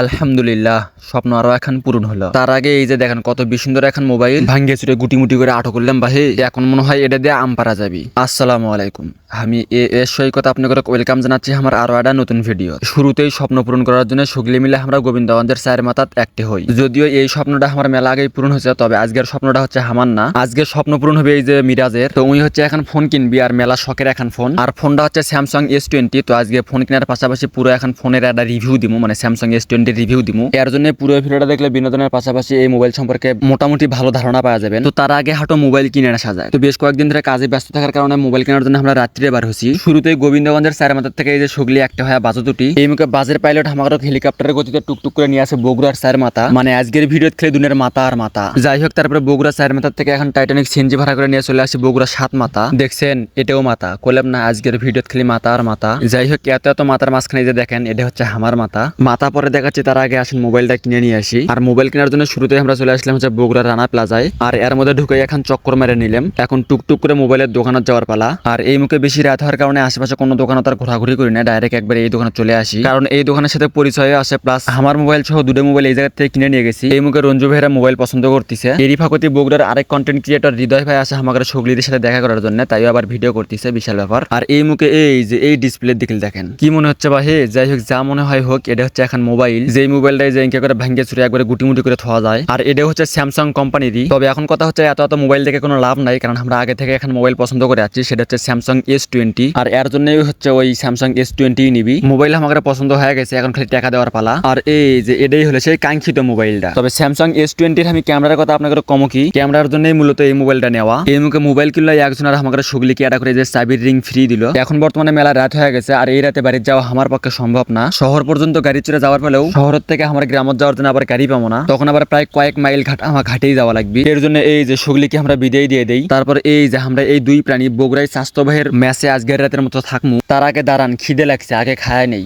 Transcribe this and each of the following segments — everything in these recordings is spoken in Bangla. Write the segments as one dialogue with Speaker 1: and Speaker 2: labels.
Speaker 1: আলহামদুলিল্লাহ, স্বপ্ন আরও এখন পূরণ হলো। তার আগে এই যে দেখেন, কত বেশ সুন্দর এখন মোবাইল। ভাঙ্গে চুরে গুটি মুটি করে আটক করলাম ভাই এখন মনে হয় এটা দিয়ে আম পারা যাবি। আসসালামু আলাইকুম। আমি এ এর সৈকত আপনাকে ওয়েলকাম জানাচ্ছি আমার আরও একটা নতুন ভিডিও শুরুতেই স্বপ্ন পূরণ করার জন্য সগলে মিলে আমরা গোবিন্দগঞ্জের চায়ের মাথাত একটি হই। যদিও এই স্বপ্নটা আমার মেলা আগেই পূরণ হয়েছে, তবে আজকের স্বপ্নটা হচ্ছে আমার না। আজকের স্বপ্ন পূরণ হবে এই যে মিরাজের। তো উনি হচ্ছে এখন ফোন কিনবি আর মেলা শখের এখন ফোন আর ফোনটা হচ্ছে স্যামসাং এস টোয়েন্টি তো আজকে ফোন কেনার পাশাপাশি পুরো এখন ফোনের একটা রিভিউ দিমু মানে স্যামসাং এস টোয়েন্টি রিভিউ দিমু। এর জন্য পুরো ভিডিওটা দেখলে বিনোদনের পাশাপাশি এই মোবাইল সম্পর্কে মোটামুটি ভালো ধারণা পাওয়া যাবে তো তার আগে হাঁটো মোবাইল কিনে আসা যায় তো বেশ কয়েকদিন ধরে কাজে ব্যস্ত থাকার কারণে মোবাইল কেনার জন্য আমরা রাত্রে বার হচ্ছি শুরুতেই গোবিন্দগঞ্জের চার মাথার থেকে এই যে সুগলি একটা হয় বাজু দুটি, এই মুখে বাজের পাইলট আমাকে হেলিকপ্টারের গতিতে টুকটুক করে নিয়ে আসে বগুড়ার চার মাথা মানে আজকের ভিডিও খেলে দুনের মাথা আর মাথা যাই হোক, তারপরে বগুড়া চার মাথার থেকে এখন টাইটানিক সিএনজি ভাড়া করে নিয়ে চলে আসি বগুড়া সাত মাথা দেখছেন, এটাও মাথা করলাম না, আজকের ভিডিও খেলি মাথা আর মাথা যাই হোক, এত এত মাথার মাঝখানে যে দেখেন, এটা হচ্ছে আমার মাথা মাথা পরে দেখাচ্ছি, তার আগে আসেন মোবাইলটা কিনে নিয়ে আসি। আর মোবাইল কেনার জন্য শুরুতে আমরা চলে আসলাম হচ্ছে বগুড়া রানা প্লাজায় আর এর মধ্যে ঢুকে এখন চক্কর মেরে নিলাম। এখন টুকটুক করে মোবাইলের দোকানত যাওয়ার পালা। আর এই মুখে রাত হওয়ার কারণে আশেপাশে কোনো দোকানে তার ঘোরাঘুরি করি না ডাইরেক্ট একবার এই দোকানে চলে আসি। কারণ এই দোকানের সাথে পরিচয় আছে প্লাস আমার মোবাইল সহ দুটো মোবাইল এই জায়গা থেকে কিনে নিয়ে গেছি। এই মুখে রঞ্জু ভাইরা মোবাইল পছন্দ করতেছে। এরই ফাঁকতি বগুড়ার আরেক কন্টেন্ট ক্রিয়েটর হৃদয় ভাই আসে আমাদের সগলিদের সাথে দেখা করার জন্য তাই আবার ভিডিও করতেছে, বিশাল ব্যাপার। আর এই মুখে এই যে, এই ডিসপ্লে দিকে দেখেন। কি মনে হচ্ছে বা হে, যাই হোক, যা মনে হয় হোক, এটা হচ্ছে এখন মোবাইল যেই মোবাইলটাই যে ইনকে করে ভাঙ্গে চুরে একবারে গুটি মুটি করে থওয়া যায়। আর এটা হচ্ছে স্যামসাং কোম্পানিরই তবে এখন কথা হচ্ছে, এত এত মোবাইল দেখে কোনো লাভ নাই, কারণ আমরা আগে থেকে এখন মোবাইল পছন্দ করে আছি, সেটা হচ্ছে স্যামসাং এস টোয়েন্টি আর এর জন্যই হচ্ছে ওই স্যামসাং এস টোয়েন্টি নিবি। মোবাইল আমাদের পছন্দ হয়ে গেছে এখন খালি টাকা দেওয়ার পালা। আর এই যে এটাই হলো সেই কাঙ্ক্ষিত মোবাইলটা তবে স্যামসাং এস টোয়েন্টির আমি ক্যামেরার কথা আপনাকে কম কি? ক্যামেরার জন্যই মূলত এই মোবাইলটা নেওয়া। এই মুখে মোবাইল কিনলে একজন আর আমাদের সুগলি কি করে যে চাবির রিং ফ্রি দিল। এখন বর্তমানে মেলা রাত হয়ে গেছে আর এই রাতে বাড়ি যাওয়া আমার পক্ষে সম্ভব না। শহর পর্যন্ত গাড়ি চড়ে যাওয়ার ফলেও শহর থেকে আমার গ্রামত যাওয়ার জন্য আবার গাড়ি পাবো না। তখন আবার প্রায় কয়েক মাইল ঘাট আমার ঘাটেই যাওয়া লাগবে। এর জন্য এই যে সুগলিকে আমরা বিদায় দিয়ে দেই। তারপর এই যে আমরা এই দুই প্রাণী বগুড়াই স্বাস্থ্য ভাইয়ের ম্যাচে আজকের রাতের মতো থাকমু। তার আগে দাঁড়ান খিদে লাগছে আগে খায় নেই।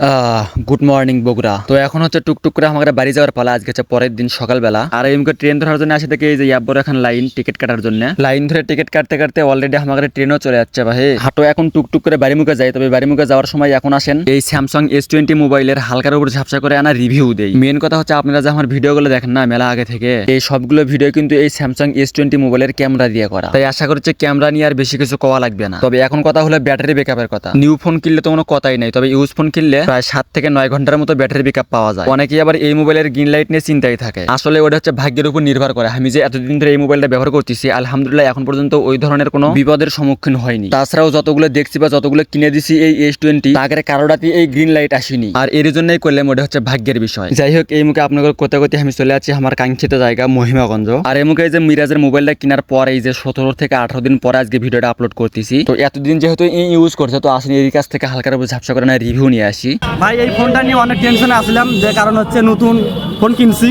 Speaker 1: Good morning Bogura. তো এখন হচ্ছে টুকটুক করে আমাদের বাড়ি যাওয়ার পালা আজকে হচ্ছে পরের দিন সকালবেলা। আর এই মুখে ট্রেন ধরার জন্য আসে থেকে এই যে ইয়াব্বর এখন লাইন টিকিট কাটার জন্য। লাইন ধরে টিকিট কাটতে কাটতে অলরেডি আমাদের ট্রেনও চলে যাচ্ছে ভাই। হাঁটো এখন টুকটুক করে বাড়ি মুখে যায় তবে বাড়ি মুখে যাওয়ার সময় এখন আসেন। এই স্যামসাং এস টোয়েন্টি মোবাইলের হালকার উপর ঝাপসা করে আনা রিভিউ দেই। মেন কথা হচ্ছে আপনারা যে আমার ভিডিওগুলো দেখেন না মেলা আগে থেকে এই সবগুলো ভিডিও কিন্তু এই স্যামসাং এস টোয়েন্টি মোবাইলের ক্যামেরা দিয়ে করা। তাই আশা করছি ক্যামেরা নিয়ে আর বেশি কিছু কওয়া লাগবে না। তবে এখন কথা হলো ব্যাটারি ব্যাকআপের কথা। নিউ ফোন কিনলে তো কোনো কথাই নাই, তবে ইউজ ফোন কিনলে প্রায় সাত থেকে নয় ঘণ্টার মতো ব্যাটারি ব্যাকআপ পাওয়া যায়। অনেকেই আবার এই মোবাইলের গ্রিন লাইট নিয়ে চিন্তাই থাকে। আসলে ওটা হচ্ছে ভাগ্যের উপর নির্ভর করে। আমি যে এতদিন ধরে এই মোবাইলটা ব্যবহার করতেছি, আলহামদুলিল্লাহ এখন পর্যন্ত ওই ধরনের কোনো বিপদের সম্মুখীন হয়নি। তাছাড়াও যতগুলো দেখছি বা যতগুলো কিনে দিছি এই এস টোয়েন্টি তাদের কারোটাতে এই গ্রিন লাইট আসেনি। আর এর জন্যই করলে ওটা হচ্ছে ভাগ্যের বিষয়। যাই হোক, এই মুখে আপনাদের কোথাও কোথায় আমি চলে আছি, আমার কাঙ্ক্ষিত জায়গা মহিমাগঞ্জ। আর এই মুখে যে মিরাজের মোবাইলটা কেনার পর এই যে সতেরো থেকে আঠারো দিন পরে আজকে ভিডিওটা আপলোড করতেছি। তো এতদিন যেহেতু ইউজ করছে, তো আসলে এর কাছ থেকে হালকার উপর ঝাপসা করে না রিভিউ নিয়ে আসি।
Speaker 2: ভাই, এই ফোনটা নিয়ে অনেক টেনশনে আসলাম, যে কারণ হচ্ছে নতুন ফোন কিনছি।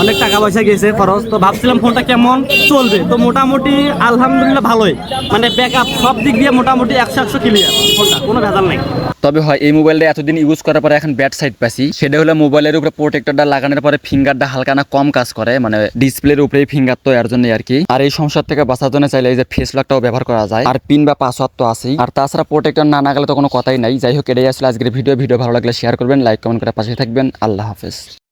Speaker 2: অনেক টাকা পয়সা গেছে, খরচ। তো ভাবছিলাম ফোনটা কেমন চলবে। তো মোটামুটি আলহামদুলিল্লাহ ভালোই। মানে ব্যাকআপ সব দিক দিয়ে মোটামুটি একশো একশো ক্লিয়ার ফোনটা, কোনো ভেজাল নেই।
Speaker 1: তবে হয়, এই মোবাইলটা এতদিন ইউজ করার পরে এখন ব্যাড সাইড পাচ্ছি সেটা হলো মোবাইলের উপরে প্রোটেক্টরটা লাগানোর পরে ফিঙ্গারটা হালকা না কম কাজ করে। মানে ডিসপ্লের উপরেই ফিঙ্গার তো এর জন্য আর কি। আর এই সমস্যার থেকে বাঁচার জন্য চাইলে এই যে ফেস লকটাও ব্যবহার করা যায়। আর পিন বা পাসওয়ার্ড তো আছেই। আর তাছাড়া প্রোটেক্টর না না গেলে তো কোনো কথাই নাই। যাই হোক, এটাই আসলে আজকের ভিডিও ভিডিও ভালো লাগলে শেয়ার করবেন লাইক কমেন্ট করে পাশে থাকবেন। আল্লাহ হাফেজ।